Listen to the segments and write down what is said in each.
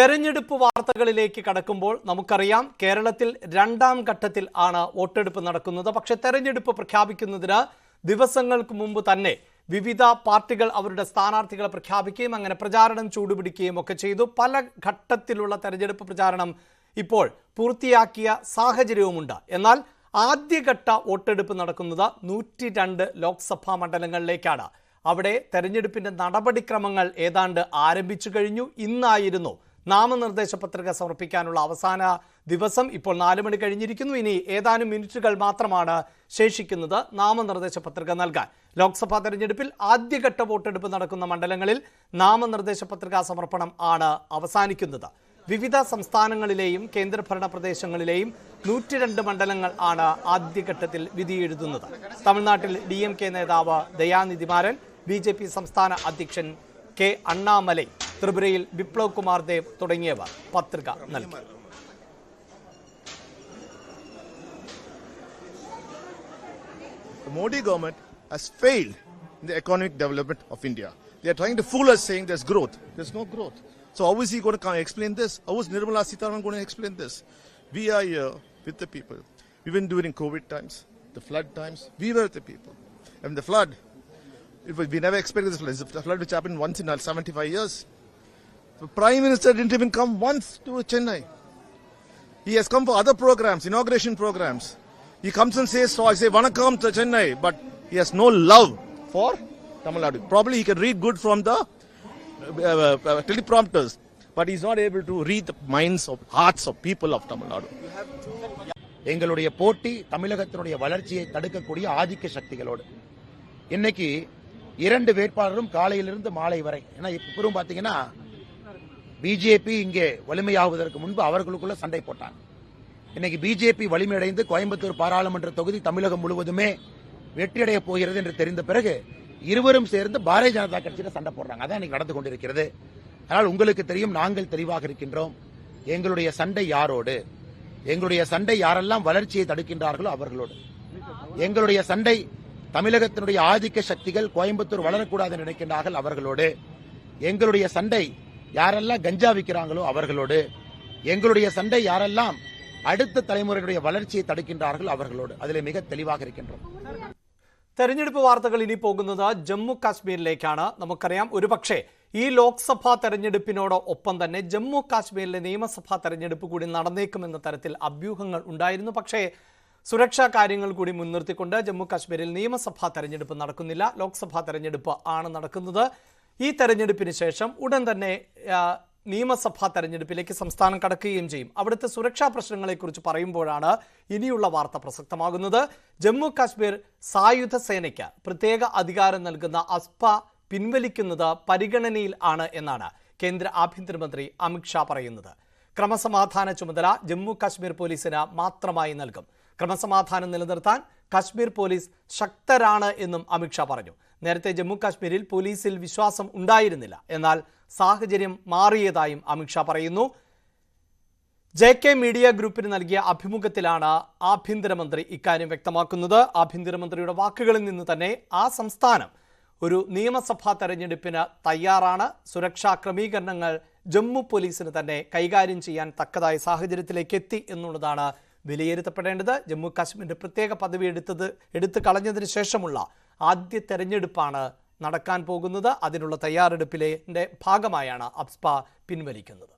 തെരഞ്ഞെടുപ്പ് വാർത്തകളിലേക്ക് കടക്കുമ്പോൾ നമുക്കറിയാം കേരളത്തിൽ രണ്ടാം ഘട്ടത്തിൽ ആണ് വോട്ടെടുപ്പ് നടക്കുന്നത്. പക്ഷെ തെരഞ്ഞെടുപ്പ് പ്രഖ്യാപിക്കുന്നതിന് ദിവസങ്ങൾക്ക് മുമ്പ് തന്നെ വിവിധ പാർട്ടികൾ അവരുടെ സ്ഥാനാർത്ഥികളെ പ്രഖ്യാപിക്കുകയും അങ്ങനെ പ്രചാരണം ചൂടുപിടിക്കുകയും ഒക്കെ ചെയ്തു. പല ഘട്ടത്തിലുള്ള തെരഞ്ഞെടുപ്പ് പ്രചാരണം ഇപ്പോൾ പൂർത്തിയാക്കിയ സാഹചര്യവുമുണ്ട്. എന്നാൽ ആദ്യഘട്ട വോട്ടെടുപ്പ് നടക്കുന്നത് നൂറ്റി രണ്ട് ലോക്സഭാ മണ്ഡലങ്ങളിലേക്കാണ്. അവിടെ തെരഞ്ഞെടുപ്പിന്റെ നടപടിക്രമങ്ങൾ ഏതാണ്ട് ആരംഭിച്ചു കഴിഞ്ഞു. ഇന്നായിരുന്നു നാമനിർദ്ദേശ പത്രിക സമർപ്പിക്കാനുള്ള അവസാന ദിവസം ഇപ്പോൾ നാല് മണി കഴിഞ്ഞിരിക്കുന്നു. ഇനി ഏതാനും മിനിറ്റുകൾ മാത്രമാണ് ശേഷിക്കുന്നത് നാമനിർദ്ദേശ പത്രിക നൽകാൻ. ലോക്സഭാ തെരഞ്ഞെടുപ്പിൽ ആദ്യഘട്ട വോട്ടെടുപ്പ് നടക്കുന്ന മണ്ഡലങ്ങളിൽ നാമനിർദ്ദേശ പത്രികാ സമർപ്പണം ആണ് അവസാനിക്കുന്നത്. വിവിധ സംസ്ഥാനങ്ങളിലെയും കേന്ദ്രഭരണ പ്രദേശങ്ങളിലെയും നൂറ്റി രണ്ട് മണ്ഡലങ്ങൾ ആണ് ആദ്യഘട്ടത്തിൽ വിധിയെഴുതുന്നത് തമിഴ്നാട്ടിൽ ഡി എം കെ നേതാവ് ദയാനിധിമാരൻ ബി ജെ പി സംസ്ഥാന അധ്യക്ഷൻ കെ അണ്ണാമലൈ ത്രിപുരയിൽ ബിപ്ലവ് കുമാർ ദേവ് തുടങ്ങിയവർ പത്രിക നൽകി The Modi government has failed in the economic development of India. They are trying to fool us saying there's growth. There's no growth. So how is he going to come explain this? How is Nirmala Sitaraman going to explain this? We are here with the people. Even during COVID times, the flood times, we were with the people. And the flood, it was, we never expected this flood. It's a flood which happened once in uh, 75 years. The Prime Minister didn't even come once to Chennai. He has come for other programs, inauguration programs. He comes and says, so I say, Vanakkam to Chennai, but he has no love for Tamil Nadu. Probably he can read good from the uh, uh, uh, teleprompters, but he's not able to read the minds of hearts of people of Tamil Nadu. எங்களுடைய போட்டி தமிழகத்தினுடைய வளர்ச்சியை தடுக்கக்கூடிய ஆதிக்க சக்திகளோடு இன்னைக்கு இரண்டு வேட்பாளரும் காலையிலிருந்து மாலை வரை ஏன்னா இப்போ பார்த்தீங்கன்னா பிஜேபி இங்கே வலிமையாவதற்கு முன்பு அவர்களுக்குள்ள சண்டை போட்டாங்க. இன்னைக்கு பிஜேபி வலிமையடைந்து கோயம்புத்தூர் பாராளுமன்ற தொகுதி தமிழகம் முழுவதுமே வெற்றியடைய போகிறது என்று தெரிந்த பிறகு இருவரும் சேர்ந்து பாரதிய ஜனதா கட்சியில சண்டை போடுறாங்க. அதான் இன்னைக்கு நடந்து கொண்டிருக்கிறது. ஆனால் உங்களுக்கு தெரியும் நாங்கள் தெளிவாக இருக்கின்றோம். எங்களுடைய சண்டை யாரோடு? எங்களுடைய சண்டை யாரெல்லாம் வளர்ச்சியை தடுக்கின்றார்களோ அவர்களோடு. எங்களுடைய சண்டை தமிழகத்தினுடைய ஆதிக்க சக்திகள் கோயம்புத்தூர் வளரக்கூடாது நினைக்கின்றார்கள் அவர்களோடு. எங்களுடைய சண்டை யாரெல்லாம் கஞ்சா விற்கிறாங்களோ அவர்களோடு எங்களுடைய சண்டை யாரெல்லாம் அடுத்த தலைமுறையினுடைய வளர்ச்சியை தடுக்கின்றார்கள் அவர்களோடு அதில் மிக தெளிவாக இருக்கின்றோம் തെരഞ്ഞെടുപ്പ് വാർത്തകൾ ഇനി പോകുന്നത് ജമ്മു കാശ്മീരിലേക്കാണ് നമുക്കറിയാം ഒരുപക്ഷെ ഈ ലോക്സഭാ തെരഞ്ഞെടുപ്പിനോട് ഒപ്പം തന്നെ ജമ്മു കാശ്മീരിലെ നിയമസഭാ തെരഞ്ഞെടുപ്പ് കൂടി നടന്നേക്കുമെന്ന തരത്തിൽ അഭ്യൂഹങ്ങൾ ഉണ്ടായിരുന്നു പക്ഷേ സുരക്ഷാ കാര്യങ്ങൾ കൂടി മുൻനിർത്തിക്കൊണ്ട് ജമ്മു കാശ്മീരിൽ നിയമസഭാ തെരഞ്ഞെടുപ്പ് നടക്കുന്നില്ല ലോക്സഭാ തെരഞ്ഞെടുപ്പ് ആണ് നടക്കുന്നത് ഈ തെരഞ്ഞെടുപ്പിന് ശേഷം ഉടൻ തന്നെ നിയമസഭാ തെരഞ്ഞെടുപ്പിലേക്ക് സംസ്ഥാനം കടക്കുകയും ചെയ്യും. അവിടുത്തെ സുരക്ഷാ പ്രശ്നങ്ങളെക്കുറിച്ച് പറയുമ്പോഴാണ് ഇനിയുള്ള വാർത്ത പ്രസക്തമാകുന്നത്. ജമ്മു കാശ്മീർ സായുധ സേനയ്ക്ക് പ്രത്യേക അധികാരം നൽകുന്ന അസ്പ പിൻവലിക്കുന്നത് പരിഗണനയിൽ ആണ് എന്നാണ് കേന്ദ്ര ആഭ്യന്തരമന്ത്രി അമിത്ഷാ പറയുന്നത്. ക്രമസമാധാന ചുമതല ജമ്മു കാശ്മീർ പോലീസിന് മാത്രമായി നൽകും. ക്രമസമാധാനം നിലനിർത്താൻ കാശ്മീർ പോലീസ് ശക്തരാണ് എന്നും അമിത്ഷാ പറഞ്ഞു. നേരത്തെ ജമ്മു കാശ്മീരിൽ പോലീസിൽ വിശ്വാസം ഉണ്ടായിരുന്നില്ല. എന്നാൽ സാഹചര്യം മാറിയതായും അമിത്ഷാ പറയുന്നു. ജെ കെ മീഡിയ ഗ്രൂപ്പിന് നൽകിയ അഭിമുഖത്തിലാണ് ആഭ്യന്തരമന്ത്രി ഇക്കാര്യം വ്യക്തമാക്കുന്നത്. ആഭ്യന്തരമന്ത്രിയുടെ വാക്കുകളിൽ നിന്ന് തന്നെ ആ സംസ്ഥാനം ഒരു നിയമസഭാ തെരഞ്ഞെടുപ്പിന് തയ്യാറാണ്. സുരക്ഷാ ക്രമീകരണങ്ങൾ ജമ്മു പോലീസിന് തന്നെ കൈകാര്യം ചെയ്യാൻ തക്കതായ സാഹചര്യത്തിലേക്ക് എത്തി എന്നുള്ളതാണ് വിലയിരുത്തപ്പെടേണ്ടത്. ജമ്മു കാശ്മീരിന്റെ പ്രത്യേക പദവി എടുത്തത് എടുത്തു കളഞ്ഞതിന് ശേഷമുള്ള ആദ്യ തെരഞ്ഞെടുപ്പാണ് നടക്കാൻ പോകുന്നത്. അതിനുള്ള തയ്യാറെടുപ്പിലെ ഭാഗമായാണ് അബ്സ്പ പിൻവലിക്കുന്നത്.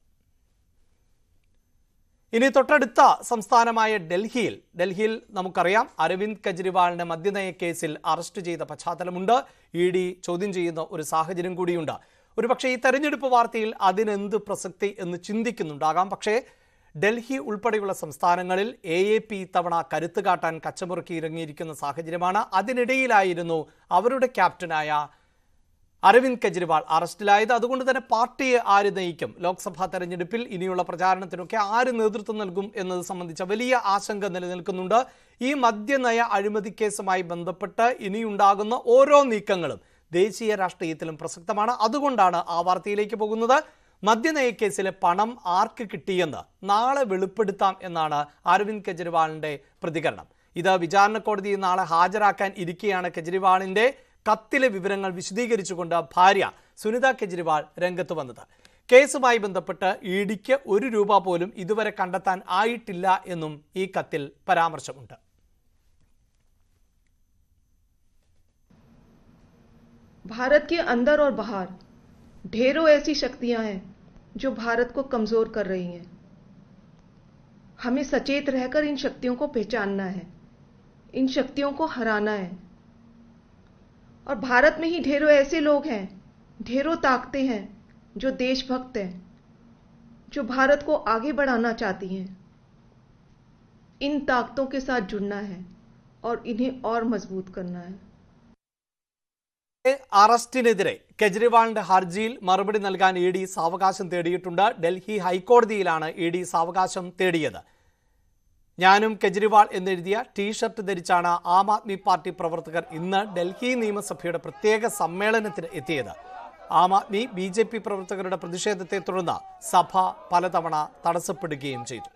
ഇനി തൊട്ടടുത്ത സംസ്ഥാനമായ ഡൽഹിയിൽ ഡൽഹിയിൽ നമുക്കറിയാം അരവിന്ദ് കെജ്രിവാളിനെ മദ്യനയ കേസിൽ അറസ്റ്റ് ചെയ്ത പശ്ചാത്തലമുണ്ട്. ഇ ഡി ചോദ്യം ചെയ്യുന്ന ഒരു സാഹചര്യം കൂടിയുണ്ട്. ഒരുപക്ഷെ ഈ തെരഞ്ഞെടുപ്പ് വാർത്തയിൽ അതിനെന്ത് പ്രസക്തി എന്ന് ചിന്തിക്കുന്നുണ്ടാകാം. പക്ഷേ ഡൽഹി ഉൾപ്പെടെയുള്ള സംസ്ഥാനങ്ങളിൽ എ എ പി ഇത്തവണ കരുത്ത് കാട്ടാൻ കച്ചമുറുക്കി ഇറങ്ങിയിരിക്കുന്ന സാഹചര്യമാണ്. അതിനിടയിലായിരുന്നു അവരുടെ ക്യാപ്റ്റനായ അരവിന്ദ് കെജ്രിവാൾ അറസ്റ്റിലായത്. അതുകൊണ്ട് തന്നെ പാർട്ടിയെ ആര് നയിക്കും? ലോക്സഭാ തെരഞ്ഞെടുപ്പിൽ ഇനിയുള്ള പ്രചാരണത്തിനൊക്കെ ആര് നേതൃത്വം നൽകും എന്നത് സംബന്ധിച്ച വലിയ ആശങ്ക നിലനിൽക്കുന്നുണ്ട്. ഈ മദ്യനയ അഴിമതി കേസുമായി ബന്ധപ്പെട്ട് ഇനിയുണ്ടാകുന്ന ഓരോ നീക്കങ്ങളും ദേശീയ രാഷ്ട്രീയത്തിലും പ്രസക്തമാണ്. അതുകൊണ്ടാണ് ആ വാർത്തയിലേക്ക് പോകുന്നത്. മദ്യനയ കേസിലെ പണം ആർക്ക് കിട്ടിയെന്ന് നാളെ വെളിപ്പെടുത്താം എന്നാണ് അരവിന്ദ് കെജ്രിവാളിന്റെ പ്രതികരണം ഇത് വിചാരണ കോടതിയിൽ നാളെ ഹാജരാക്കാൻ ഇരിക്കെയാണ് കെജ്രിവാളിന്റെ കത്തിലെ വിവരങ്ങൾ വിശദീകരിച്ചുകൊണ്ട് ഭാര്യ സുനിത കെജ്രിവാൾ രംഗത്ത് വന്നത് കേസുമായി ബന്ധപ്പെട്ട് ഇ ഡിക്ക് ഒരു രൂപ പോലും ഇതുവരെ കണ്ടെത്താൻ ആയിട്ടില്ല എന്നും ഈ കത്തിൽ പരാമർശമുണ്ട് भारत के अंदर और बाहर ढेरों ऐसी शक्तियां हैं जो भारत को कमज़ोर कर रही हैं। हमें सचेत रहकर इन शक्तियों को पहचानना है। इन शक्तियों को हराना है। और भारत में ही ढेरों ऐसे लोग हैं, ढेरों ताकतें हैं, जो देशभक्त हैं, जो भारत को आगे बढ़ाना चाहती हैं। इन ताकतों के साथ जुड़ना है और इन्हें और मज़बूत करना है। അറസ്റ്റിനെതിരെ കെജ്രിവാളിന്റെ ഹർജിയിൽ മറുപടി നൽകാൻ ഇ ഡി സാവകാശം തേടിയിട്ടുണ്ട്. ഡൽഹി ഹൈക്കോടതിയിലാണ് ഇ ഡി സാവകാശം തേടിയത്. ഞാനും കെജ്രിവാൾ എന്നെഴുതിയ ടീഷർട്ട് ധരിച്ചാണ് ആം ആദ്മി പാർട്ടി പ്രവർത്തകർ ഇന്ന് ഡൽഹി നിയമസഭയുടെ പ്രത്യേക സമ്മേളനത്തിന് എത്തിയത്. Aam Aadmi B J P പ്രവർത്തകരുടെ പ്രതിഷേധത്തെ തുടർന്ന് സഭ പലതവണ തടസ്സപ്പെടുകയും ചെയ്തു.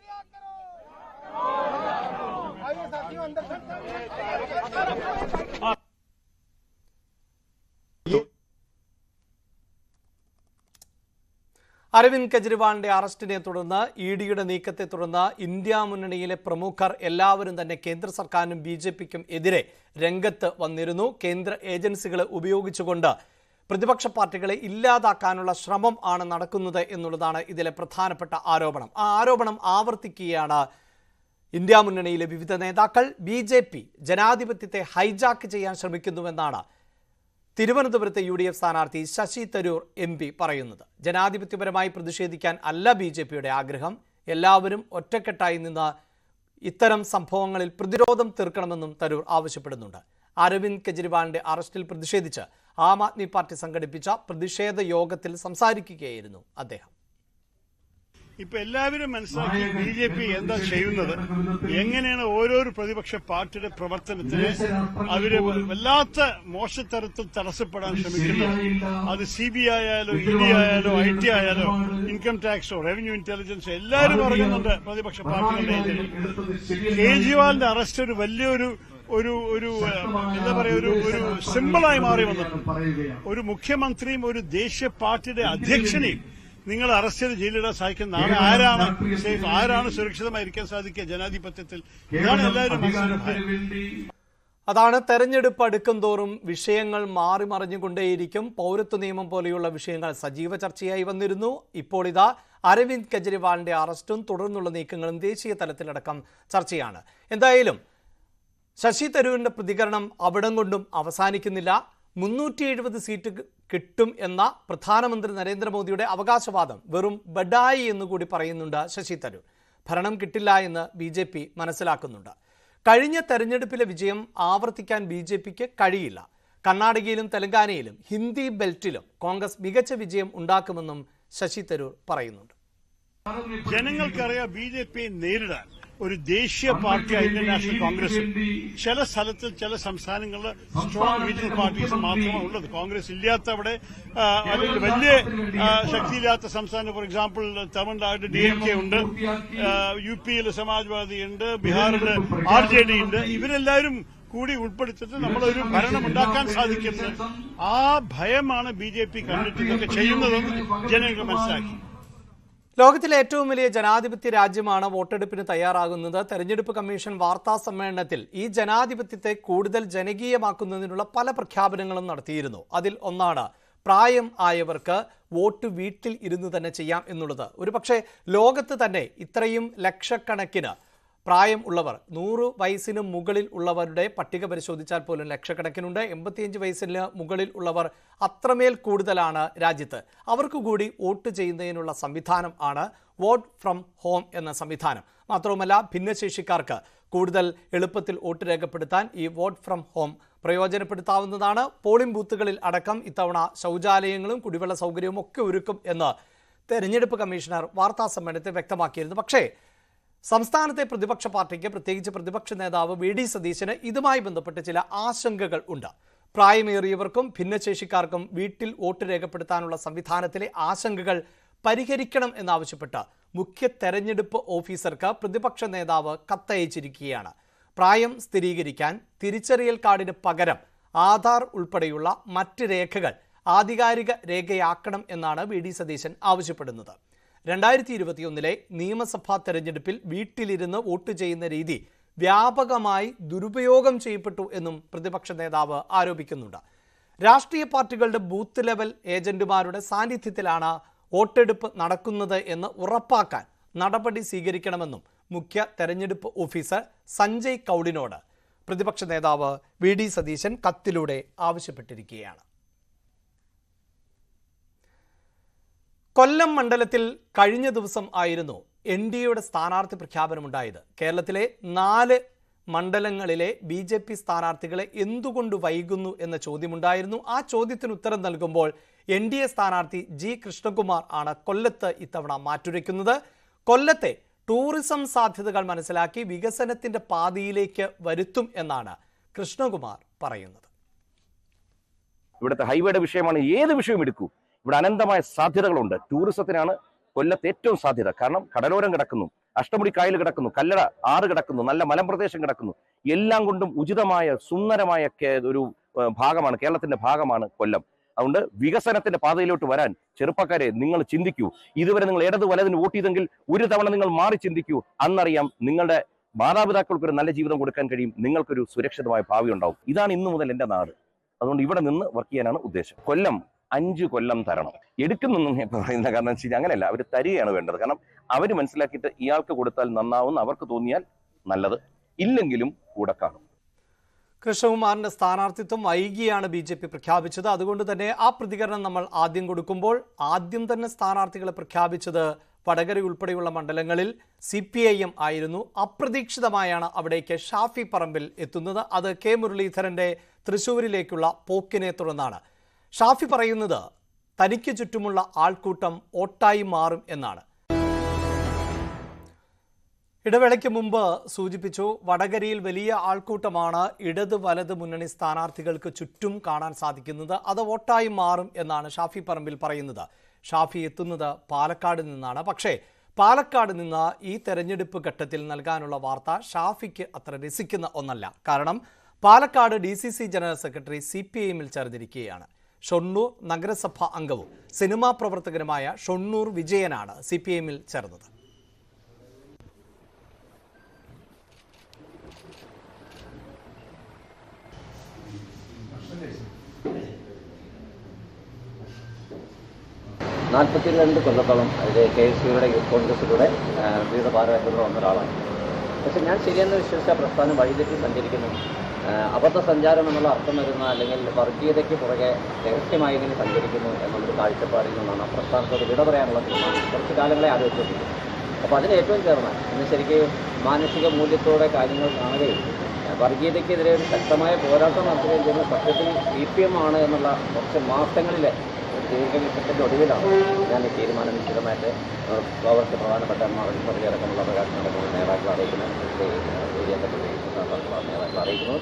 അരവിന്ദ് കെജ്രിവാളിന്റെ അറസ്റ്റിനെ തുടർന്ന് ഇ ഡിയുടെ നീക്കത്തെ തുടർന്ന് ഇന്ത്യ മുന്നണിയിലെ പ്രമുഖർ എല്ലാവരും തന്നെ കേന്ദ്ര സർക്കാരിനും ബി ജെ പിക്കും എതിരെ രംഗത്ത് വന്നിരുന്നു. കേന്ദ്ര ഏജൻസികളെ ഉപയോഗിച്ചുകൊണ്ട് പ്രതിപക്ഷ പാർട്ടികളെ ഇല്ലാതാക്കാനുള്ള ശ്രമം ആണ് നടക്കുന്നത് എന്നുള്ളതാണ് ഇതിലെ പ്രധാനപ്പെട്ട ആരോപണം. ആ ആരോപണം ആവർത്തിക്കുകയാണ് ഇന്ത്യ മുന്നണിയിലെ വിവിധ നേതാക്കൾ. ബി ജനാധിപത്യത്തെ ഹൈജാക്ക് ചെയ്യാൻ ശ്രമിക്കുന്നുവെന്നാണ് തിരുവനന്തപുരത്തെ യു ഡി എഫ് സ്ഥാനാർത്ഥി ശശി തരൂർ എം പി പറയുന്നത്. ജനാധിപത്യപരമായി പ്രതിഷേധിക്കാൻ അല്ല ബി ജെ പിയുടെ ആഗ്രഹം. എല്ലാവരും ഒറ്റക്കെട്ടായി നിന്ന് ഇത്തരം സംഭവങ്ങളിൽ പ്രതിരോധം തീർക്കണമെന്നും തരൂർ ആവശ്യപ്പെടുന്നുണ്ട്. അരവിന്ദ് കെജ്രിവാളിന്റെ അറസ്റ്റിൽ പ്രതിഷേധിച്ച് ആം ആദ്മി പാർട്ടി സംഘടിപ്പിച്ച പ്രതിഷേധ യോഗത്തിൽ സംസാരിക്കുകയായിരുന്നു അദ്ദേഹം. ഇപ്പൊ എല്ലാവരും മനസ്സിലാക്കി ബി ജെ പി എന്താ ചെയ്യുന്നത്? എങ്ങനെയാണ് ഓരോ പ്രതിപക്ഷ പാർട്ടിയുടെ പ്രവർത്തനത്തിന് അവർ വല്ലാത്ത മോശത്തരത്തിൽ തടസ്സപ്പെടാൻ ശ്രമിക്കുന്നത് അത് സി ബി ഐ ആയാലോ ഇ ഡി ആയാലോ ഐ ടി ആയാലോ ഇൻകം ടാക്സോ റവന്യൂ ഇന്റലിജൻസോ എല്ലാവരും പറയുന്നുണ്ട് പ്രതിപക്ഷ പാർട്ടികളുടെ കേജ്രിവാളിന്റെ അറസ്റ്റ് ഒരു വലിയൊരു ഒരു ഒരു എന്താ പറയുക ഒരു ഒരു സിമ്പിളായി മാറി വന്നിട്ടുണ്ട്. ഒരു മുഖ്യമന്ത്രിയും ഒരു ദേശീയ പാർട്ടിയുടെ അധ്യക്ഷനെയും നിങ്ങൾ അറസ്റ്റ് ചെയ്ത് ജയിലിടാൻ സാധിക്കുന്ന നാളെ ആരാണ്? സേഫ് ആരാണ് സുരക്ഷിതമായിരിക്കാൻ സാധിക്കുക? ജനാധിപത്യത്തിൽ ഇതാണ് എല്ലാവരും മനസ്സിലാക്കുന്നത് അതാണ് തെരഞ്ഞെടുപ്പ് അടുക്കും തോറും വിഷയങ്ങൾ മാറി മറിഞ്ഞുകൊണ്ടേയിരിക്കും. പൗരത്വ നിയമം പോലെയുള്ള വിഷയങ്ങൾ സജീവ ചർച്ചയായി വന്നിരുന്നു. ഇപ്പോൾ ഇതാ അരവിന്ദ് കെജ്രിവാളിന്റെ അറസ്റ്റും തുടർന്നുള്ള നീക്കങ്ങളും ദേശീയ തലത്തിലടക്കം ചർച്ചയാണ്. എന്തായാലും ശശി തരൂരിന്റെ പ്രതികരണം അവിടം കൊണ്ടും അവസാനിക്കുന്നില്ല. മുന്നൂറ്റി എഴുപത് സീറ്റ് കിട്ടും എന്ന പ്രധാനമന്ത്രി നരേന്ദ്രമോദിയുടെ അവകാശവാദം വെറും ബഡായി എന്നുകൂടി പറയുന്നുണ്ട് ശശി തരൂർ. ഭരണം കിട്ടില്ല എന്ന് ബി ജെ പി മനസ്സിലാക്കുന്നുണ്ട്. കഴിഞ്ഞ തെരഞ്ഞെടുപ്പിലെ വിജയം ആവർത്തിക്കാൻ ബി ജെ പിക്ക് കഴിയില്ല. കർണാടകയിലും തെലങ്കാനയിലും ഹിന്ദി ബെൽറ്റിലും കോൺഗ്രസ് മികച്ച വിജയം ഉണ്ടാക്കുമെന്നും ശശി തരൂർ പറയുന്നുണ്ട്. ജനങ്ങൾക്കറിയാം ബി ജെ പി നേരിടാൻ. ഒരു ദേശീയ പാർട്ടി ഇന്ത്യൻ നാഷണൽ കോൺഗ്രസ്. ചില സ്ഥലത്ത് ചില സംസ്ഥാനങ്ങളിൽ സ്ട്രോങ് റീജിയണൽ പാർട്ടീസ് മാത്രമാണ് ഉള്ളത്. കോൺഗ്രസ് ഇല്ലാത്ത അവിടെ അല്ലെങ്കിൽ വലിയ ശക്തിയില്ലാത്ത സംസ്ഥാനം for example Tamil Nadu D M K ഉണ്ട് യു പിയിൽ സമാജ്വാദി ഉണ്ട് ബീഹാറിൽ ആർ ജെ ഡി ഉണ്ട്. ഇവരെല്ലാവരും കൂടി ഉൾപ്പെടുത്തിട്ട് നമ്മളൊരു ഭരണം ഉണ്ടാക്കാൻ സാധിക്കുന്നത് ആ ഭയമാണ് ബി ജെ പി കണ്ടിട്ട് ഇതൊക്കെ ചെയ്യുന്നതെന്ന് ജനങ്ങൾ മനസ്സിലാക്കി. ലോകത്തിലെ ഏറ്റവും വലിയ ജനാധിപത്യ രാജ്യമാണ് വോട്ടെടുപ്പിന് തയ്യാറാകുന്നത്. തെരഞ്ഞെടുപ്പ് കമ്മീഷൻ വാർത്താ സമ്മേളനത്തിൽ ഈ ജനാധിപത്യത്തെ കൂടുതൽ ജനകീയമാക്കുന്നതിനുള്ള പല പ്രഖ്യാപനങ്ങളും നടത്തിയിരുന്നു. അതിൽ ഒന്നാണ് പ്രായം ആയവർക്ക് വോട്ട് വീട്ടിൽ ഇരുന്ന് തന്നെ ചെയ്യാം എന്നുള്ളത്. ഒരുപക്ഷെ ലോകത്ത് തന്നെ ഇത്രയും ലക്ഷക്കണക്കിന് പ്രായം ഉള്ളവർ നൂറ് വയസ്സിന് മുകളിൽ ഉള്ളവരുടെ പട്ടിക പരിശോധിച്ചാൽ പോലും ലക്ഷക്കണക്കിനുണ്ട്. എൺപത്തിയഞ്ച് വയസ്സിന് മുകളിൽ ഉള്ളവർ അത്രമേൽ കൂടുതലാണ് രാജ്യത്ത്. അവർക്ക് കൂടി വോട്ട് ചെയ്യുന്നതിനുള്ള സംവിധാനം ആണ് വോട്ട് ഫ്രം ഹോം എന്ന സംവിധാനം. മാത്രവുമല്ല ഭിന്നശേഷിക്കാർക്ക് കൂടുതൽ എളുപ്പത്തിൽ വോട്ട് രേഖപ്പെടുത്താൻ ഈ വോട്ട് ഫ്രം ഹോം പ്രയോജനപ്പെടുത്താവുന്നതാണ്. പോളിംഗ് ബൂത്തുകളിൽ അടക്കം ഇത്തവണ ശൗചാലയങ്ങളും കുടിവെള്ള സൗകര്യവും ഒക്കെ ഒരുക്കും എന്ന് തെരഞ്ഞെടുപ്പ് കമ്മീഷണർ വാർത്താ സമ്മേളനത്തിൽ വ്യക്തമാക്കിയിരുന്നു. പക്ഷേ സംസ്ഥാനത്തെ പ്രതിപക്ഷ പാർട്ടിക്ക് പ്രത്യേകിച്ച് പ്രതിപക്ഷ നേതാവ് വി ഡി സതീശന് ഇതുമായി ബന്ധപ്പെട്ട് ചില ആശങ്കകൾ ഉണ്ട്. പ്രായമേറിയവർക്കും ഭിന്നശേഷിക്കാർക്കും വീട്ടിൽ വോട്ട് രേഖപ്പെടുത്താനുള്ള സംവിധാനത്തിലെ ആശങ്കകൾ പരിഹരിക്കണം എന്നാവശ്യപ്പെട്ട് മുഖ്യ തെരഞ്ഞെടുപ്പ് ഓഫീസർക്ക് പ്രതിപക്ഷ നേതാവ് കത്തയച്ചിരിക്കുകയാണ്. പ്രായം സ്ഥിരീകരിക്കാൻ തിരിച്ചറിയൽ കാർഡിന് പകരം ആധാർ ഉൾപ്പെടെയുള്ള മറ്റ് രേഖകൾ ആധികാരിക രേഖയാക്കണം എന്നാണ് വി ഡി സതീശൻ ആവശ്യപ്പെടുന്നത്. രണ്ടായിരത്തി ഇരുപത്തിയൊന്നിലെ നിയമസഭാ തെരഞ്ഞെടുപ്പിൽ വീട്ടിലിരുന്ന് വോട്ട് ചെയ്യുന്ന രീതി വ്യാപകമായി ദുരുപയോഗം ചെയ്യപ്പെട്ടു എന്നും പ്രതിപക്ഷ നേതാവ് ആരോപിക്കുന്നുണ്ട്. രാഷ്ട്രീയ പാർട്ടികളുടെ ബൂത്ത് ലെവൽ ഏജന്റുമാരുടെ സാന്നിധ്യത്തിലാണ് വോട്ടെടുപ്പ് നടക്കുന്നത് എന്ന് ഉറപ്പാക്കാൻ നടപടി സ്വീകരിക്കണമെന്നും മുഖ്യ തെരഞ്ഞെടുപ്പ് ഓഫീസർ സഞ്ജയ് കൗളിനോട് പ്രതിപക്ഷ നേതാവ് വി ഡി സതീശൻ കത്തിലൂടെ ആവശ്യപ്പെട്ടിരിക്കുകയാണ്. കൊല്ലം മണ്ഡലത്തിൽ കഴിഞ്ഞ ദിവസം ആയിരുന്നു എൻ ഡി എയുടെ സ്ഥാനാർത്ഥി പ്രഖ്യാപനമുണ്ടായത്. കേരളത്തിലെ നാല് മണ്ഡലങ്ങളിലെ ബി ജെ പി സ്ഥാനാർത്ഥികളെ എന്തുകൊണ്ട് വൈകുന്നു എന്ന ചോദ്യമുണ്ടായിരുന്നു. ആ ചോദ്യത്തിന് ഉത്തരം നൽകുമ്പോൾ എൻ ഡി എ സ്ഥാനാർത്ഥി ജി കൃഷ്ണകുമാർ ആണ് കൊല്ലത്ത് ഇത്തവണ മാറ്റുരയ്ക്കുന്നത്. കൊല്ലത്തെ ടൂറിസം സാധ്യതകൾ മനസ്സിലാക്കി വികസനത്തിന്റെ പാതയിലേക്ക് വരുത്തും എന്നാണ് കൃഷ്ണകുമാർ പറയുന്നത്. ഇവിടുത്തെ ഹൈവേയുടെ വിഷയമാണ് ഏത് വിഷയം എടുക്കൂ. ഇവിടെ അനന്തമായ സാധ്യതകളുണ്ട്. ടൂറിസത്തിനാണ് കൊല്ലത്ത് ഏറ്റവും സാധ്യത. കാരണം കടലോരം കിടക്കുന്നു അഷ്ടമുടി കായൽ കിടക്കുന്നു കല്ലട ആറ് കിടക്കുന്നു നല്ല മലമ്പ്രദേശം കിടക്കുന്നു. എല്ലാം കൊണ്ടും ഉചിതമായ സുന്ദരമായ ഒരു ഭാഗമാണ് കേരളത്തിന്റെ ഭാഗമാണ് കൊല്ലം. അതുകൊണ്ട് വികസനത്തിന്റെ പാതയിലോട്ട് വരാൻ ചെറുപ്പക്കാരെ നിങ്ങൾ ചിന്തിക്കൂ. ഇതുവരെ നിങ്ങൾ ഇടത് വലതിന് വോട്ട് ചെയ്തെങ്കിൽ ഒരു തവണ നിങ്ങൾ മാറി ചിന്തിക്കൂ. അന്നറിയാം നിങ്ങളുടെ മാതാപിതാക്കൾക്ക് ഒരു നല്ല ജീവിതം കൊടുക്കാൻ കഴിയും നിങ്ങൾക്കൊരു സുരക്ഷിതമായ ഭാവി ഉണ്ടാവും. ഇതാണ് ഇന്നു മുതൽ എന്റെ നാട്. അതുകൊണ്ട് ഇവിടെ നിന്ന് വർക്ക് ചെയ്യാനാണ് ഉദ്ദേശം. കൊല്ലം അഞ്ച് കൊല്ലം തരണം. എടുക്കുന്നൊന്നും ഞാൻ പറയുന്ന കാരണം വെച്ച് കഴിഞ്ഞാൽ അങ്ങനെയല്ല. അവർ തരികയാണ് വേണ്ടത്. കാരണം അവർ മനസ്സിലാക്കിയിട്ട് ഇയാൾക്ക് കൊടുത്താൽ നന്നാവും അവർക്ക് തോന്നിയാൽ നല്ലത്. ഇല്ലെങ്കിലും കൂടെ കാണും. കൃഷ്ണകുമാറിന്റെ സ്ഥാനാർത്ഥിത്വം വൈകിയാണ് ബി ജെ പി പ്രഖ്യാപിച്ചത്. അതുകൊണ്ട് തന്നെ ആ പ്രതികരണം നമ്മൾ ആദ്യം കൊടുക്കുമ്പോൾ ആദ്യം തന്നെ സ്ഥാനാർത്ഥികളെ പ്രഖ്യാപിച്ചത് വടകര ഉൾപ്പെടെയുള്ള മണ്ഡലങ്ങളിൽ സി പി ഐ എം ആയിരുന്നു. അപ്രതീക്ഷിതമായാണ് അവിടേക്ക് ഷാഫി പറമ്പിൽ എത്തുന്നത്. അത് കെ മുരളീധരന്റെ തൃശൂരിലേക്കുള്ള പോക്കിനെ തുടർന്നാണ്. ഷാഫി പറയുന്നത് തനിക്ക് ചുറ്റുമുള്ള ആൾക്കൂട്ടം ഓട്ടായി മാറും എന്നാണ്. ഇടവേളയ്ക്ക് മുമ്പ് സൂചിപ്പിച്ചു വടകരയിൽ വലിയ ആൾക്കൂട്ടമാണ് ഇടത് വലത് മുന്നണി സ്ഥാനാർത്ഥികൾക്ക് ചുറ്റും കാണാൻ സാധിക്കുന്നത്. അത് വോട്ടായി മാറും എന്നാണ് ഷാഫി പറമ്പിൽ പറയുന്നത്. ഷാഫി എത്തുന്നത് പാലക്കാട് നിന്നാണ്. പക്ഷേ പാലക്കാട് നിന്ന് ഈ തെരഞ്ഞെടുപ്പ് ഘട്ടത്തിൽ നൽകാനുള്ള വാർത്ത ഷാഫിക്ക് അത്ര രസിക്കുന്ന ഒന്നല്ല. കാരണം Palakkad D general secretary C P ഐഎമ്മിൽ ചേർന്നിരിക്കുകയാണ്. ഷൊണ്ണൂർ നഗരസഭാ അംഗവും സിനിമാ പ്രവർത്തകനുമായ ഷൊണ്ണൂർ വിജയനാണ് സി പി എമ്മിൽ ചേർന്നത്. നാൽപ്പത്തി രണ്ട് കൊല്ലത്തോളം അതിലെ കെ എസ് സിയുടെ കോൺഗ്രസിലൂടെ വിവിധ ഭാരവാഹികളിൽ വന്ന ഒരാളാണ്. പക്ഷെ ഞാൻ ശരിയെന്ന് വിശ്വസിച്ച പ്രസ്ഥാനം വഴിതെറ്റി സഞ്ചരിക്കുന്നു. ആ, അബദ്ധ സഞ്ചാരം എന്നുള്ള അർത്ഥം വരുന്ന അല്ലെങ്കിൽ വർഗീയതയ്ക്ക് പുറകെ രഹസ്യമായി ഇങ്ങനെ സഞ്ചരിക്കുന്നു എന്നുള്ളൊരു കാഴ്ചപ്പാടിൽ നിന്നാണ് ആ പ്രസ്ഥാനത്തോട് വിട പറയാനുള്ള തീരുമാനം കുറച്ച് കാലങ്ങളെ ആലോചിച്ചിട്ടുണ്ട് അപ്പോൾ അതിന് ഏറ്റവും ചേർന്ന ഇന്ന് ശരിക്കും മാനസിക മൂല്യത്തോടെ കാര്യങ്ങൾ കാണുകയും വർഗീയതയ്ക്കെതിരെ ഒരു ശക്തമായ പോരാട്ടം നടത്തുകയും ചെയ്യുന്ന സത്യത്തിൽ സി പി എം ആണ് എന്നുള്ള കുറച്ച് മാസങ്ങളിലെ ഒരു ദീർഘവിഷയത്തിന്റെ ഒടുവിലാണ് ഞാൻ ഈ തീരുമാനം നിശ്ചിതമായിട്ട് അവർക്ക് പ്രധാനപ്പെട്ട മറുപടി അടക്കമുള്ള പ്രകാശം നടക്കുന്ന നേതാക്കൾ അറിയിക്കുന്ന ഏരിയ അറിയിക്കുന്നു.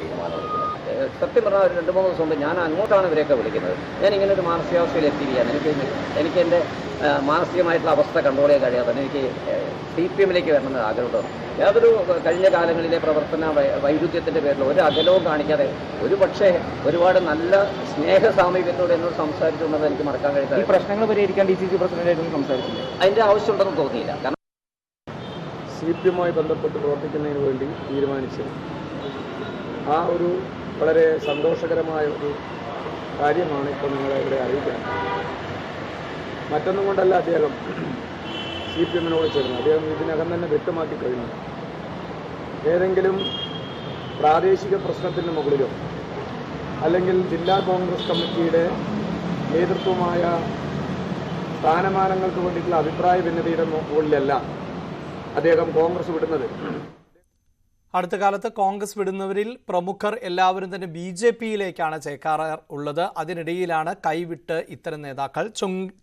തീരുമാനം തീരുമാനമെടുക്കുന്നത് സത്യം പറഞ്ഞാൽ ഒരു രണ്ട് മൂന്ന് ദിവസം കൊണ്ട് ഞാൻ അങ്ങോട്ടാണ് ഇവരെയൊക്കെ വിളിക്കുന്നത്. ഞാൻ ഇങ്ങനെ ഒരു മാനസികാവസ്ഥയിൽ എത്തിയിരിക്കുകയാണ്. എനിക്ക് എനിക്ക് എന്റെ മാനസികമായിട്ടുള്ള അവസ്ഥ കൺട്രോൾ ചെയ്യാൻ കഴിയാതെ തന്നെ എനിക്ക് സി പി എമ്മിലേക്ക് വരണമെന്ന് ആഗ്രഹമുണ്ട്. യാതൊരു കഴിഞ്ഞ കാലങ്ങളിലെ പ്രവർത്തന വൈരുദ്ധ്യത്തിന്റെ പേരിൽ ഒരു അകലവും കാണിക്കാതെ ഒരു പക്ഷേ ഒരുപാട് നല്ല സ്നേഹ സാമീപ്യത്തോടെ എന്നോട് സംസാരിച്ചുകൊണ്ടെന്ന് എനിക്ക് മറക്കാൻ കഴിയാത്ത പ്രശ്നങ്ങൾ പരിഹരിക്കാൻ ഡി സി സി പ്രസിഡന്റായിട്ടൊന്നും സംസാരിച്ചില്ല. അതിന്റെ ആവശ്യമുണ്ടെന്ന് തോന്നിയില്ല. കാരണം സി പി എമ്മുമായി ബന്ധപ്പെട്ട് പ്രവർത്തിക്കുന്നതിന് വേണ്ടി തീരുമാനിച്ചത് ആ ഒരു വളരെ സന്തോഷകരമായ ഒരു കാര്യമാണ് ഇപ്പോൾ നിങ്ങളെ ഇവിടെ അറിയിക്കാൻ. മറ്റൊന്നും കൊണ്ടല്ല അദ്ദേഹം സി പി എമ്മിനോട് ചേർന്നു അദ്ദേഹം ഇതിനകം തന്നെ വ്യക്തമാക്കി കഴിഞ്ഞു. ഏതെങ്കിലും പ്രാദേശിക പ്രശ്നത്തിന് മുകളിലോ അല്ലെങ്കിൽ ജില്ലാ കോൺഗ്രസ് കമ്മിറ്റിയുടെ നേതൃത്വമായ സ്ഥാനമാനങ്ങൾക്ക് വേണ്ടിയിട്ടുള്ള അഭിപ്രായ ഭിന്നതയുടെ മുകളിലല്ല അദ്ദേഹം കോൺഗ്രസ് വിടുന്നത്. അടുത്ത കാലത്ത് കോൺഗ്രസ് വിടുന്നവരിൽ പ്രമുഖർ എല്ലാവരും തന്നെ ബി ജെ പിയിലേക്കാണ് ചേക്കാറ് ഉള്ളത്. അതിനിടയിലാണ് കൈവിട്ട് ഇത്തരം നേതാക്കൾ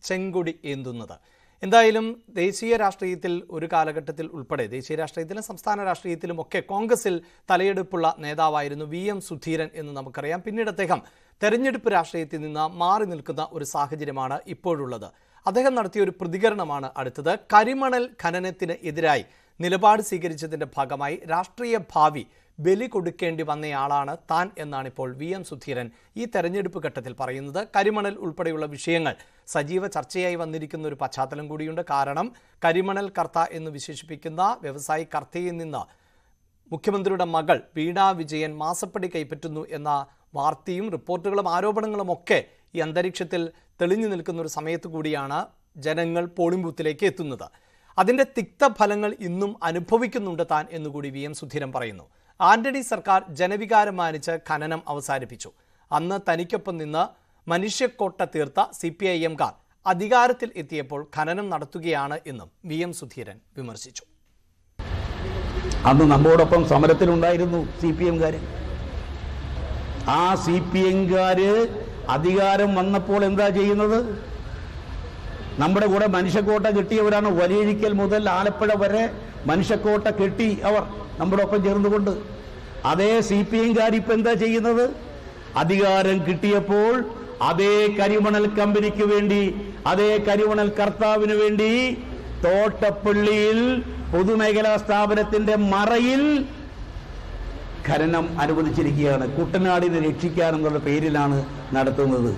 ചെങ്കൊടി ഏന്തുന്നത്. എന്തായാലും ദേശീയ രാഷ്ട്രീയത്തിൽ ഒരു കാലഘട്ടത്തിൽ ഉൾപ്പെടെ ദേശീയ രാഷ്ട്രീയത്തിലും സംസ്ഥാന രാഷ്ട്രീയത്തിലും ഒക്കെ കോൺഗ്രസിൽ തലയെടുപ്പുള്ള നേതാവായിരുന്നു വി എം സുധീരൻ എന്ന് നമുക്കറിയാം. പിന്നീട് അദ്ദേഹം തെരഞ്ഞെടുപ്പ് രാഷ്ട്രീയത്തിൽ നിന്ന് മാറി നിൽക്കുന്ന ഒരു സാഹചര്യമാണ് ഇപ്പോഴുള്ളത്. അദ്ദേഹം നടത്തിയ ഒരു പ്രതികരണമാണ് അടുത്തത്. കരിമണൽ ഖനനത്തിന് എതിരായി നിലപാട് സ്വീകരിച്ചതിന്റെ ഭാഗമായി രാഷ്ട്രീയ ഭാവി ബലി കൊടുക്കേണ്ടി വന്നയാളാണ് താൻ എന്നാണ് ഇപ്പോൾ വി എം സുധീരൻ ഈ തെരഞ്ഞെടുപ്പ് ഘട്ടത്തിൽ പറയുന്നത്. കരിമണൽ ഉൾപ്പെടെയുള്ള വിഷയങ്ങൾ സജീവ ചർച്ചയായി വന്നിരിക്കുന്ന ഒരു പശ്ചാത്തലം കൂടിയുണ്ട്. കാരണം കരിമണൽ കർത്ത എന്ന് വിശേഷിപ്പിക്കുന്ന വ്യവസായി കർത്തയിൽ നിന്ന് മുഖ്യമന്ത്രിയുടെ മകൾ വീണ വിജയൻ മാസപ്പടി കൈപ്പറ്റുന്നു എന്ന വാർത്തയും റിപ്പോർട്ടുകളും ആരോപണങ്ങളും ഒക്കെ ഈ അന്തരീക്ഷത്തിൽ തെളിഞ്ഞു നിൽക്കുന്ന ഒരു സമയത്ത് കൂടിയാണ് ജനങ്ങൾ പോളിംഗ് ബൂത്തിലേക്ക് എത്തുന്നത്. അതിന്റെ തിക്തഫലങ്ങൾ ഇന്നും അനുഭവിക്കുന്നുണ്ട് താൻ എന്നുകൂടി വി എം സുധീരൻ പറയുന്നു. ആന്റണി സർക്കാർ ജനവികാരം മാനിച്ച് ഖനനം അവസാനിപ്പിച്ചു. അന്ന് തനിക്കൊപ്പം നിന്ന് മനുഷ്യക്കോട്ട തീർത്ത സി പി ഐ എംകാർ അധികാരത്തിൽ എത്തിയപ്പോൾ ഖനനം നടത്തുകയാണ് എന്നും വി എം സുധീരൻ വിമർശിച്ചു. അന്ന് നമ്മോടൊപ്പം സമരത്തിലുണ്ടായിരുന്നു സി പി എംകാർ ആ സി പി എംകാര് അധികാരം വന്നപ്പോൾ എന്താ ചെയ്യുന്നത്? നമ്മുടെ കൂടെ മനുഷ്യക്കോട്ട കിട്ടിയവരാണ് വലിയഴിക്കൽ മുതൽ ആലപ്പുഴ വരെ മനുഷ്യക്കോട്ട കെട്ടി അവർ നമ്മുടെ ഒപ്പം ചേർന്നുകൊണ്ട്. അതേ സി പി എംകാർ ഇപ്പൊ എന്താ ചെയ്യുന്നത്? അധികാരം കിട്ടിയപ്പോൾ അതേ കരിമണൽ കമ്പനിക്ക് വേണ്ടി അതേ കരിമണൽ കർത്താവിന് വേണ്ടി തോട്ടപ്പള്ളിയിൽ പൊതുമേഖലാ സ്ഥാപനത്തിന്റെ മറയിൽ ഖനനം അനുവദിച്ചിരിക്കുകയാണ്. കുട്ടനാടിനെ രക്ഷിക്കാൻ രക്ഷിക്കാനെന്നുള്ള പേരിലാണ് നടത്തുന്നത്.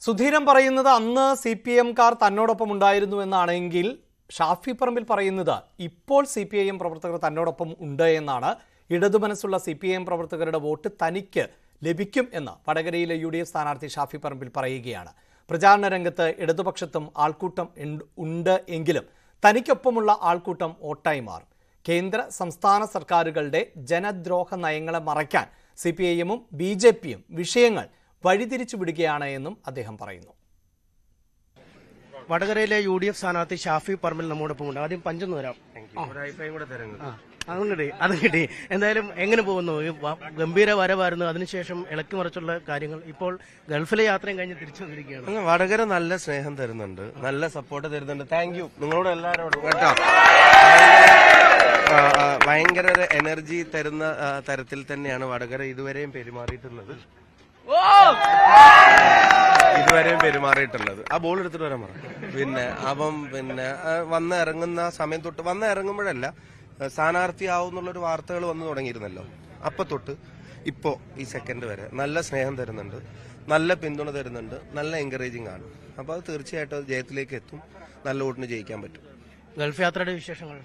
സുധീരൻ പറയുന്നത് അന്ന് സി പി എംകാർ തന്നോടൊപ്പം ഉണ്ടായിരുന്നു എന്നാണെങ്കിൽ ഷാഫി പറമ്പിൽ പറയുന്നത് ഇപ്പോൾ സി പി ഐ എം പ്രവർത്തകർ തന്നോടൊപ്പം ഉണ്ട് എന്നാണ്. ഇടതു മനസ്സുള്ള സി പി ഐ എം പ്രവർത്തകരുടെ വോട്ട് തനിക്ക് ലഭിക്കും എന്ന് വടകരയിലെ യു ഡി എഫ് സ്ഥാനാർത്ഥി ഷാഫി പറമ്പിൽ പറയുകയാണ്. പ്രചാരണ രംഗത്ത് ഇടതുപക്ഷത്തും ആൾക്കൂട്ടം ഉണ്ട്- എങ്കിലും തനിക്കൊപ്പമുള്ള ആൾക്കൂട്ടം വോട്ടായി മാറും. കേന്ദ്ര സംസ്ഥാന സർക്കാരുകളുടെ ജനദ്രോഹ നയങ്ങളെ മറയ്ക്കാൻ സി പി ഐ എമ്മും ബി ജെ പിയും വിഷയങ്ങൾ വഴിതിരിച്ചു വിടുകയാണ് എന്നും അദ്ദേഹം പറയുന്നു. വടകരയിലെ യു ഡി എഫ് സ്ഥാനാർത്ഥി ഷാഫി പറമ്പിൽ നമ്മോടൊപ്പം ഉണ്ട്. ആദ്യം പഞ്ചെന്ന് വരാം അതും കിട്ടി അതും കിട്ടി. എന്തായാലും എങ്ങനെ പോകുന്നു? ഗംഭീര വരവായിരുന്നു അതിനുശേഷം ഇളക്കി മറിച്ചുള്ള കാര്യങ്ങൾ ഇപ്പോൾ ഗൾഫിലെ യാത്രയും കഴിഞ്ഞ് തിരിച്ചു വന്നിരിക്കുകയാണ് വടകര നല്ല സ്നേഹം തരുന്നുണ്ട്. നല്ല സപ്പോർട്ട് തരുന്നുണ്ട്. താങ്ക് യു നിങ്ങളോട് എല്ലാവരോടും കേട്ടോ. ഭയങ്കര ഒരു എനർജി തരുന്ന തരത്തിൽ തന്നെയാണ് വടകര ഇതുവരെയും പെരുമാറിയിട്ടുള്ളത്. ഇതുവരെയും പെരുമാറിയിട്ടുള്ളത്. ആ ബോൾ എടുത്തിട്ട് വരാൻ പറ. പിന്നെ അപ്പം പിന്നെ വന്ന് ഇറങ്ങുന്ന സമയം തൊട്ട് വന്ന് ഇറങ്ങുമ്പോഴല്ല സ്ഥാനാർത്ഥിയാവുന്നുള്ളൊരു വാർത്തകൾ വന്നു തുടങ്ങിയിരുന്നല്ലോ. അപ്പൊ തൊട്ട് ഇപ്പോ ഈ സെക്കൻഡ് വരെ നല്ല സ്നേഹം തരുന്നുണ്ട് നല്ല പിന്തുണ തരുന്നുണ്ട് നല്ല എൻകറേജിങ് ആണ്. അപ്പൊ അത് തീർച്ചയായിട്ടും അത് ജയത്തിലേക്ക് എത്തും നല്ല വോട്ടിന് ജയിക്കാൻ പറ്റും. ഗൾഫ് യാത്രയുടെ വിശേഷങ്ങൾ?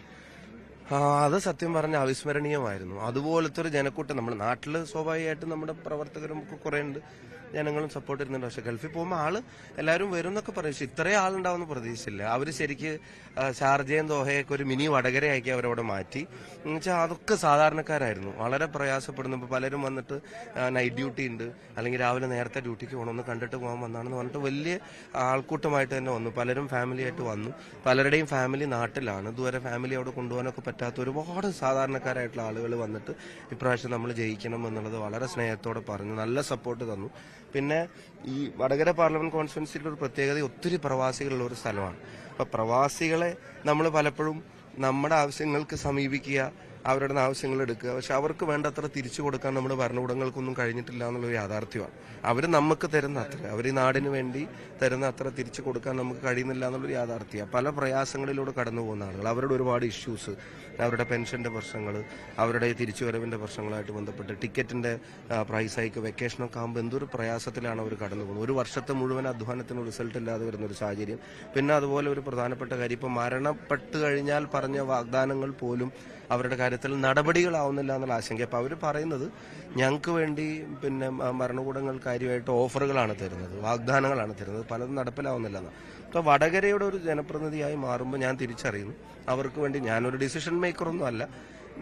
അത് സത്യം പറഞ്ഞ അവിസ്മരണീയമായിരുന്നു. അതുപോലത്തെ ഒരു ജനക്കൂട്ടം നമ്മുടെ നാട്ടിൽ സ്വാഭാവികമായിട്ടും നമ്മുടെ പ്രവർത്തകരും ഒക്കെ കുറെ ഉണ്ട് ജനങ്ങളും സപ്പോർട്ട് ചെയ്യുന്നുണ്ട്. പക്ഷെ ഗൾഫിൽ പോകുമ്പോൾ ആൾ എല്ലാവരും വരും എന്നൊക്കെ പറയും. പക്ഷെ ഇത്രയും ആളുണ്ടാവുമെന്ന് പ്രതീക്ഷയില്ല. അവർ ശരിക്ക് ഷാർജയും ദോഹയൊക്കെ ഒരു മിനി വടകരയാക്കി അവരവിടെ മാറ്റി. എന്നുവെച്ചാൽ അതൊക്കെ സാധാരണക്കാരായിരുന്നു. വളരെ പ്രയാസപ്പെടുന്നു. ഇപ്പൊ പലരും വന്നിട്ട് നൈറ്റ് ഡ്യൂട്ടി ഉണ്ട്. അല്ലെങ്കിൽ രാവിലെ നേരത്തെ ഡ്യൂട്ടിക്ക് പോകണമെന്ന് കണ്ടിട്ട് പോകാൻ വന്നാണെന്ന് പറഞ്ഞിട്ട് വലിയ ആൾക്കൂട്ടമായിട്ട് തന്നെ വന്നു. പലരും ഫാമിലി ആയിട്ട് വന്നു. പലരുടെയും ഫാമിലി നാട്ടിലാണ്. ഇതുവരെ ഫാമിലി അവിടെ കൊണ്ടുപോകാനൊക്കെ പറ്റാത്ത ഒരുപാട് സാധാരണക്കാരായിട്ടുള്ള ആളുകൾ വന്നിട്ട് ഇപ്രാവശ്യം നമ്മൾ ജയിക്കണം എന്നുള്ളത് വളരെ സ്നേഹത്തോടെ പറഞ്ഞു. നല്ല സപ്പോർട്ട് തന്നു. പിന്നെ ഈ വടകര പാർലമെന്റ് കോൺസ്റ്റിറ്റ്യൻസിയുടെ ഒരു പ്രത്യേകത ഒത്തിരി പ്രവാസികളുള്ള ഒരു സ്ഥലമാണ്. അപ്പൊ പ്രവാസികളെ നമ്മൾ പലപ്പോഴും നമ്മുടെ ആവശ്യങ്ങൾക്ക് സമീപിക്കുക അവരുടെ ആവശ്യങ്ങൾ എടുക്കുക. പക്ഷെ അവർക്ക് വേണ്ടത്ര തിരിച്ചു കൊടുക്കാൻ നമ്മുടെ ഭരണകൂടങ്ങൾക്കൊന്നും കഴിഞ്ഞിട്ടില്ല എന്നുള്ളൊരു യാഥാർത്ഥ്യമാണ്. അവർ നമുക്ക് തരുന്ന അത്ര. അവർ ഈ നാടിന് വേണ്ടി തരുന്ന അത്ര തിരിച്ചു കൊടുക്കാൻ നമുക്ക് കഴിയുന്നില്ല എന്നുള്ളൊരു യാഥാർത്ഥ്യമാണ്. പല പ്രയാസങ്ങളിലൂടെ കടന്നു പോകുന്ന ആളുകൾ അവരുടെ ഒരുപാട് ഇഷ്യൂസ് അവരുടെ പെൻഷന്റെ പ്രശ്നങ്ങൾ അവരുടെ തിരിച്ചുവരവിന്റെ പ്രശ്നങ്ങളായിട്ട് ബന്ധപ്പെട്ട് ടിക്കറ്റിന്റെ പ്രൈസ് ഹൈക്ക് വെക്കേഷനൊക്കെ ആകുമ്പോൾ എന്തൊരു പ്രയാസത്തിലാണ് അവർ കടന്നു പോകുന്നത്. ഒരു വർഷത്തെ മുഴുവൻ അധ്വാനത്തിന് റിസൾട്ട് ഇല്ലാതെ വരുന്ന ഒരു സാഹചര്യം. പിന്നെ അതുപോലെ ഒരു പ്രധാനപ്പെട്ട കാര്യം ഇപ്പം മരണപ്പെട്ട് കഴിഞ്ഞാൽ പറഞ്ഞ വാഗ്ദാനങ്ങൾ പോലും അവരുടെ കാര്യത്തിൽ നടപടികളാവുന്നില്ല എന്നുള്ള ആശങ്ക. അപ്പൊ അവർ പറയുന്നത് ഞങ്ങൾക്ക് വേണ്ടി പിന്നെ ഭരണകൂടങ്ങൾ കാര്യമായിട്ട് ഓഫറുകളാണ് തരുന്നത് വാഗ്ദാനങ്ങളാണ് തരുന്നത്. പലതും നടപ്പിലാവുന്നില്ല എന്ന്. അപ്പൊ വടകരയുടെ ഒരു ജനപ്രതിനിധിയായി മാറുമ്പോൾ ഞാൻ തിരിച്ചറിയുന്നു. അവർക്ക് വേണ്ടി ഞാനൊരു ഡിസിഷൻ മേക്കർ ഒന്നും അല്ല.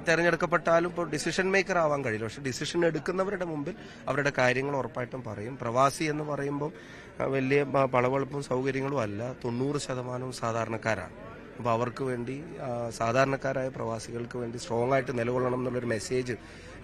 തെരഞ്ഞെടുക്കപ്പെട്ടാലും ഇപ്പോൾ ഡിസിഷൻ മേക്കർ ആവാൻ കഴിയില്ല. പക്ഷെ ഡിസിഷൻ എടുക്കുന്നവരുടെ മുമ്പിൽ അവരുടെ കാര്യങ്ങൾ ഉറപ്പായിട്ടും പറയും. പ്രവാസി എന്ന് പറയുമ്പോൾ വലിയ പളവളപ്പും സൗകര്യങ്ങളും അല്ല. തൊണ്ണൂറ് ശതമാനവും സാധാരണക്കാരാണ്. അപ്പോൾ അവർക്ക് വേണ്ടി സാധാരണക്കാരായ പ്രവാസികൾക്ക് വേണ്ടി സ്ട്രോങ് ആയിട്ട് നിലകൊള്ളണം എന്നുള്ളൊരു മെസ്സേജ്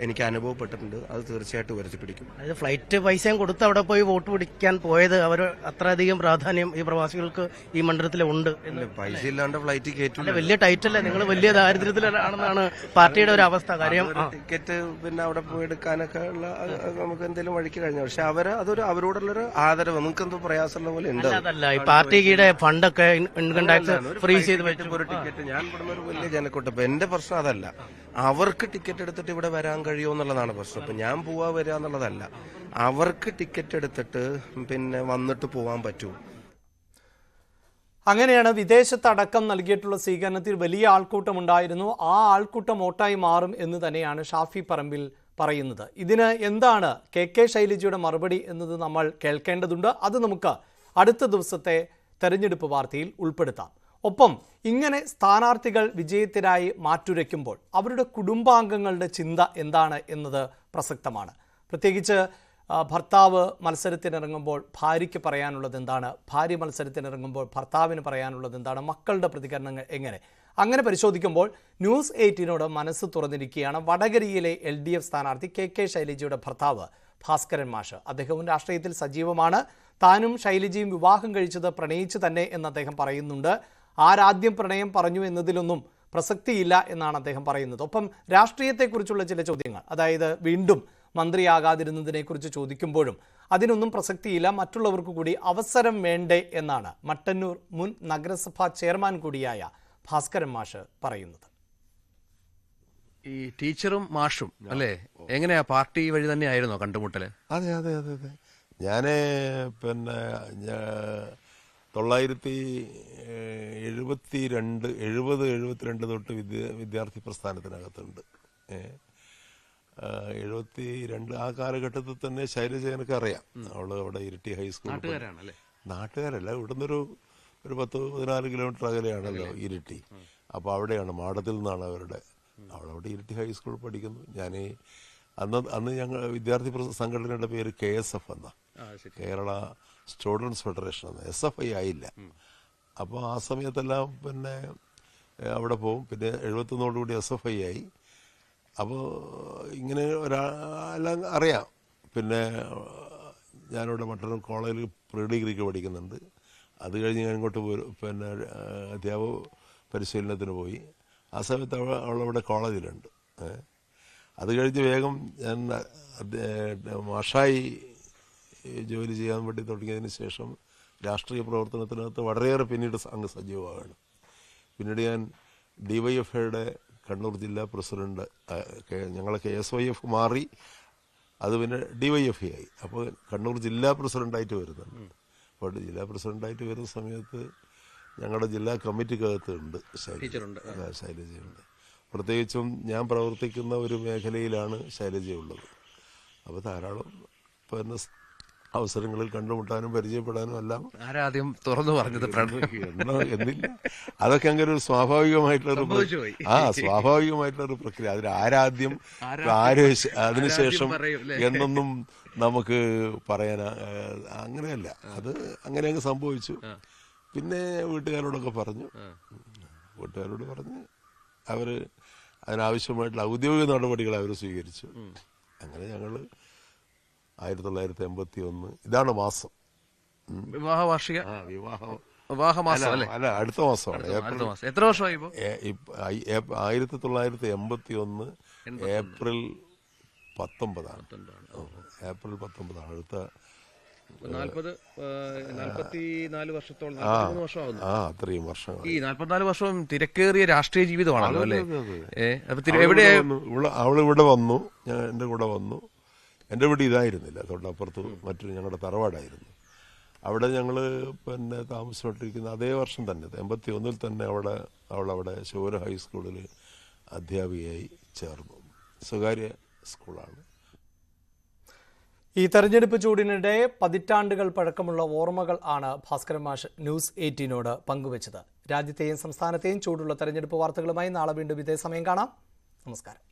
എനിക്ക് അനുഭവപ്പെട്ടിട്ടുണ്ട്. അത് തീർച്ചയായിട്ടും ഉയർത്തിപ്പിടിക്കും അതായത് ഫ്ലൈറ്റ് പൈസയും കൊടുത്ത് അവിടെ പോയി വോട്ട് പിടിക്കാൻ പോയത് അവർ അത്രയധികം പ്രാധാന്യം ഈ പ്രവാസികൾക്ക് ഈ മണ്ഡലത്തിൽ ഉണ്ട് പൈസ ഇല്ലാണ്ട് ഫ്ലൈറ്റ് കയറ്റില്ല വലിയ ടൈറ്റല്ലേ നിങ്ങൾ വലിയ ദാരിദ്ര്യത്തിലാണെന്നാണ് പാർട്ടിയുടെ ഒരു അവസ്ഥ. കാര്യം ടിക്കറ്റ് പിന്നെ അവിടെ പോയി എടുക്കാനൊക്കെ ഉള്ള നമുക്ക് എന്തെങ്കിലും വഴിക്ക് കഴിഞ്ഞു. പക്ഷെ അവർ അതൊരു അവരോടുള്ളൊരു ആദരവ്. നിങ്ങൾക്ക് എന്തോ പ്രയാസമുള്ള പോലെ ഉണ്ട്? അല്ല അതല്ല ഈ പാർട്ടിയുടെ ഫണ്ടൊക്കെ ഇൻകം ടാക്സ് ഫ്രീസ് ചെയ്ത് വെച്ചിട്ട് വെച്ചു. ഒരു ടിക്കറ്റ്. ഞാൻ ഇവിടുന്ന് ഒരു വലിയ ജനക്കൂട്ടം. എന്റെ പ്രശ്നം അതല്ല. അവർക്ക് ടിക്കറ്റ് എടുത്തിട്ട് ഇവിടെ വരാൻ കഴിയുമോ എന്നുള്ളതാണ് പ്രശ്നം. ഇപ്പൊ ഞാൻ പോവാ വരിക എന്നുള്ളതല്ല. അവർക്ക് ടിക്കറ്റ് എടുത്തിട്ട് പിന്നെ വന്നിട്ട് പോവാൻ പറ്റുമോ അങ്ങനെയാണ് വിദേശത്തടക്കം നൽകിയിട്ടുള്ള സ്വീകരണത്തിൽ വലിയ ആൾക്കൂട്ടം ഉണ്ടായിരുന്നു ആ ആൾക്കൂട്ടം ഓട്ടായി മാറും എന്ന് തന്നെയാണ് ഷാഫി പറമ്പിൽ പറയുന്നത്. ഇതിന് എന്താണ് കെ കെ ശൈലജയുടെ മറുപടി എന്നത് നമ്മൾ കേൾക്കേണ്ടതുണ്ട്. അത് നമുക്ക് അടുത്ത ദിവസത്തെ തെരഞ്ഞെടുപ്പ് വാർത്തയിൽ ഉൾപ്പെടുത്താം. ഒപ്പം ഇങ്ങനെ സ്ഥാനാർത്ഥികൾ വിജയത്തിനായി മാറ്റുരയ്ക്കുമ്പോൾ അവരുടെ കുടുംബാംഗങ്ങളുടെ ചിന്ത എന്താണ് എന്നത് പ്രസക്തമാണ്. പ്രത്യേകിച്ച് ഭർത്താവ് മത്സരത്തിനിറങ്ങുമ്പോൾ ഭാര്യയ്ക്ക് പറയാനുള്ളത് എന്താണ്? ഭാര്യ മത്സരത്തിനിറങ്ങുമ്പോൾ ഭർത്താവിന് പറയാനുള്ളത് എന്താണ്? മക്കളുടെ പ്രതികരണങ്ങൾ എങ്ങനെ? അങ്ങനെ പരിശോധിക്കുമ്പോൾ ന്യൂസ് എയ്റ്റീനോട് മനസ്സ് തുറന്നിരിക്കുകയാണ് വടകരയിലെ എൽ ഡി എഫ് സ്ഥാനാർത്ഥി കെ കെ ശൈലജയുടെ ഭർത്താവ് ഭാസ്കരൻ മാഷ്. അദ്ദേഹവും രാഷ്ട്രീയത്തിൽ സജീവമാണ്. താനും ശൈലജയും വിവാഹം കഴിച്ചത് പ്രണയിച്ച് തന്നെ എന്ന് അദ്ദേഹം പറയുന്നുണ്ട്. ആരാദ്യം പ്രണയം പറഞ്ഞു എന്നതിലൊന്നും പ്രസക്തിയില്ല എന്നാണ് അദ്ദേഹം പറയുന്നത്. ഒപ്പം രാഷ്ട്രീയത്തെക്കുറിച്ചുള്ള ചില ചോദ്യങ്ങൾ അതായത് വീണ്ടും മന്ത്രിയാകാതിരുന്നതിനെക്കുറിച്ച് ചോദിക്കുമ്പോഴും അതിനൊന്നും പ്രസക്തിയില്ല മറ്റുള്ളവർക്ക് കൂടി അവസരം വേണ്ടേ എന്നാണ് മട്ടന്നൂർ മുൻ നഗരസഭാ ചെയർമാൻ കൂടിയായ ഭാസ്കരൻ മാഷ് പറയുന്നത്. ഈ ടീച്ചറും മാഷും അല്ലേ? എങ്ങനെയാ? പാർട്ടി വഴി തന്നെ ആയിരുന്നോ കണ്ടുമുട്ടൽ? അതെ അതെ അതെ അതെ. ഞാൻ പിന്നെ തൊള്ളായിരത്തി എഴുപത്തി രണ്ട് എഴുപത് എഴുപത്തിരണ്ട് തൊട്ട് വിദ്യ വിദ്യാർത്ഥി പ്രസ്ഥാനത്തിനകത്തുണ്ട്. എഴുപത്തി രണ്ട് ആ കാലഘട്ടത്തിൽ തന്നെ ശൈലജ എനിക്ക് അറിയാം അവൾ അവിടെ ഇരിട്ടി ഹൈസ്കൂൾ നാട്ടുകാരാണല്ലേ? നാട്ടുകാരല്ല ഇവിടുന്ന് ഒരു ഒരു പത്ത് പതിനാല് കിലോമീറ്റർ അകലെയാണല്ലോ ഇരിട്ടി. അപ്പോൾ അവിടെയാണ് മാടത്തിൽ നിന്നാണ് അവരുടെ അവളവിടെ ഇരിട്ടി ഹൈസ്കൂൾ പഠിക്കുന്നു. ഞാൻ അന്ന് അന്ന് ഞങ്ങൾ വിദ്യാർത്ഥി സംഘടനയുടെ പേര് കെ എസ് എഫ് എന്നാ. കേരള സ്റ്റുഡൻസ് ഫെഡറേഷൻ ആണ് എസ് എഫ് ഐ ആയില്ല. അപ്പോൾ ആ സമയത്തെല്ലാം പിന്നെ അവിടെ പോകും പിന്നെ എഴുപത്തൊന്നോടുകൂടി എസ് എഫ് ഐ ആയി. അപ്പോൾ ഇങ്ങനെ ഒരാളെല്ലാം അറിയാം. പിന്നെ ഞാനിവിടെ മട്ടന്നൂർ കോളേജിൽ പ്രീ ഡിഗ്രിക്ക് പഠിക്കുന്നുണ്ട്. അത് കഴിഞ്ഞ് ഞാൻ ഇങ്ങോട്ട് പോരും പിന്നെ അധ്യാപക പരിശീലനത്തിന് പോയി. ആ സമയത്ത് അവൾ അവളവിടെ കോളേജിലുണ്ട്. അത് കഴിഞ്ഞ് വേഗം ഞാൻ മാഷായി ജോലി ചെയ്യാൻ വേണ്ടി തുടങ്ങിയതിന് ശേഷം രാഷ്ട്രീയ പ്രവർത്തനത്തിനകത്ത് വളരെയേറെ പിന്നീട് അങ്ങ് സജീവമാണ് പിന്നീട് ഞാൻ ഡി വൈ എഫ് ഐയുടെ കണ്ണൂർ ജില്ലാ പ്രസിഡന്റ് ഞങ്ങൾ കെ- ഞങ്ങളെ കെ എസ് വൈ എഫ് മാറി അത് പിന്നെ ഡി വൈ എഫ് ഐ ആയി. അപ്പോൾ കണ്ണൂർ ജില്ലാ പ്രസിഡന്റായിട്ട് വരുന്നുണ്ട്. അപ്പോൾ ജില്ലാ പ്രസിഡന്റായിട്ട് വരുന്ന സമയത്ത് ഞങ്ങളുടെ ജില്ലാ കമ്മിറ്റിക്കകത്ത് ഉണ്ട്. ശൈലജയുണ്ട്. പ്രത്യേകിച്ചും ഞാൻ പ്രവർത്തിക്കുന്ന ഒരു മേഖലയിലാണ് ശൈലജയുള്ളത്. അപ്പോൾ ധാരാളം പിന്നെ അവസരങ്ങളിൽ കണ്ടുമുട്ടാനും പരിചയപ്പെടാനും എല്ലാം. ആരാദ്യം തുറന്നു പറഞ്ഞത് എന്നോ എന്നില്ല. അതൊക്കെ അങ്ങനെ ഒരു സ്വാഭാവികമായിട്ടുള്ള ആ സ്വാഭാവികമായിട്ടുള്ള ഒരു പ്രക്രിയ. അതിൽ ആരാദ്യം ആര് അതിനുശേഷം? എന്നൊന്നും നമുക്ക് പറയാൻ അങ്ങനെയല്ല. അത് അങ്ങനെ അങ്ങ് സംഭവിച്ചു. പിന്നെ വീട്ടുകാരോടൊക്കെ പറഞ്ഞു. വീട്ടുകാരോട് പറഞ്ഞ് അവർ അതിനാവശ്യമായിട്ടുള്ള ഔദ്യോഗിക നടപടികൾ അവർ സ്വീകരിച്ചു. അങ്ങനെ ഞങ്ങൾ ആയിരത്തി തൊള്ളായിരത്തി എൺപത്തി ഒന്ന് ഇതാണ് മാസം വിവാഹ വാർഷിക വിവാഹം വിവാഹ മാസം അല്ല, അടുത്ത മാസമാണ്. എത്ര വർഷമായി ആയിരത്തി തൊള്ളായിരത്തി എൺപത്തി ഒന്ന് ഏപ്രിൽ പത്തൊമ്പതാണ്. ഏപ്രിൽ പത്തൊമ്പതാണ്. അടുത്ത നാൽപ്പത് വർഷത്തോളം ആ അത്രയും വർഷം ഈ നാൽപ്പത്തിനാല് വർഷവും തിരക്കേറിയ രാഷ്ട്രീയ ജീവിതമാണല്ലോ അല്ലേ? അതെ, അതെ, അതെ. ഏ അപ്പൊ തിരു- അവൾ എവിടെ ഇവിടെ വന്നു. ഇവൾ ഇവിടെ വന്നു. ഞാൻ എന്റെ കൂടെ വന്നു. എന്റെ വീട് ഇതായിരുന്നില്ല. തൊട്ടപ്പുറത്ത് മറ്റൊരു ഞങ്ങളുടെ തറവാടായിരുന്നു. അവിടെ ഞങ്ങൾ പിന്നെ താമസിച്ചുകൊണ്ടിരിക്കുന്ന അതേ വർഷം തന്നെ എൺപത്തി ഒന്നിൽ തന്നെ അവിടെ അവളവിടെ ശൂര ഹൈസ്കൂളിൽ അധ്യാപികയായി ചേർന്നു. സ്വകാര്യ സ്കൂളാണ്. ഈ തെരഞ്ഞെടുപ്പ് ചൂടിനിടെ പതിറ്റാണ്ടുകൾ പഴക്കമുള്ള ഓർമ്മകൾ ആണ് ഭാസ്കരൻ മാഷ് ന്യൂസ് എയ്റ്റീനോട് പങ്കുവച്ചത്. രാജ്യത്തെയും സംസ്ഥാനത്തെയും ചൂടുള്ള തെരഞ്ഞെടുപ്പ് വാർത്തകളുമായി നാളെ വീണ്ടും ഇതേ സമയം കാണാം. നമസ്കാരം.